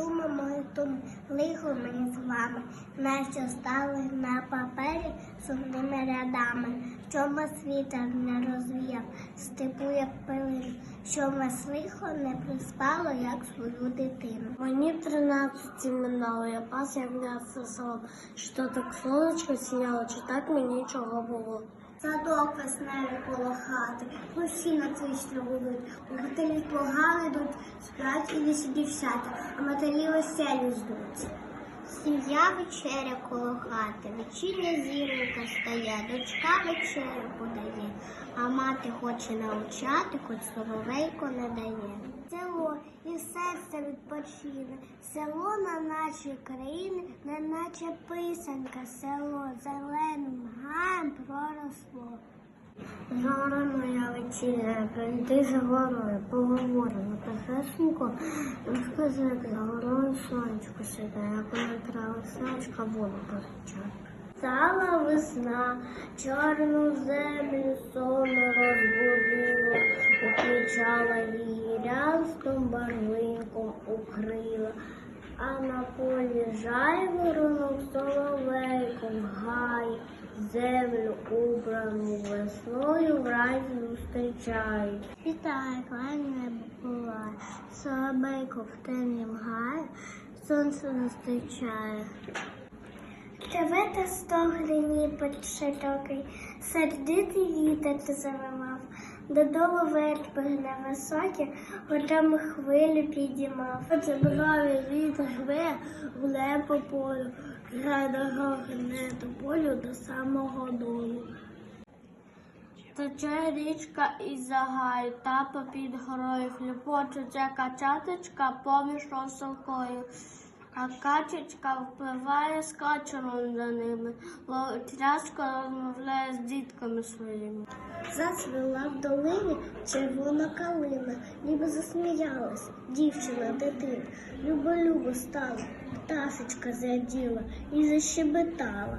думаємо, і тум лихо ми з вами, наче стали на папері сумними рядами, що вас вітер не розвіяв, степу як пилин, що вас лихо не приспало, як свою дитину. Мені тринадцяти минало, я пас як м'ясо селом. Що так сонечко сіняло, чи так мені чого було? Садок весневий коло хати, усі на цвічно гудуть, у готелі погани йдуть, сплять і лісі дівчата, а матері веселі ждуть. Сім'я вечеря коло хати, вечірня зіронька стає, дочка вечерю подає, а мати хоче навчати, хоч соловейко не дає. Село і серце відпочине, село на нашій країні, не наче писанка, село зеленим гаєм проросло. Гора моя вечірня, прийди за горою, поговоримо, тихесенько, розкази, за горою сонечко сідає, як воду позичає. Стала весна, чорну землю сону розбудила, укричала її рястом барвинком укрила, а на полі жайворонок соловейком гай, землю убрану весною вранці зустрічають. Вітає, кланя буває, соловейко в темнім гає, сонце зустрічає. Ревете стогрені широкий, сердитий вітер завивав, додолу верби невисокі, горами хвилю підіймав. Оце браві вітер гве, гуляє по полю, грає дорога гне до полю до самого долу. Тече річка із загаю, та попід горою хлюпочеться качаточка поміж росолкою. А качечка впливає з качером за ними, тряско розмовляє з дітками своїми. Зацвіла в долині червона калина, ніби засміялась дівчина, дитина. Любо-любо стала, пташечка зраділа і защебетала.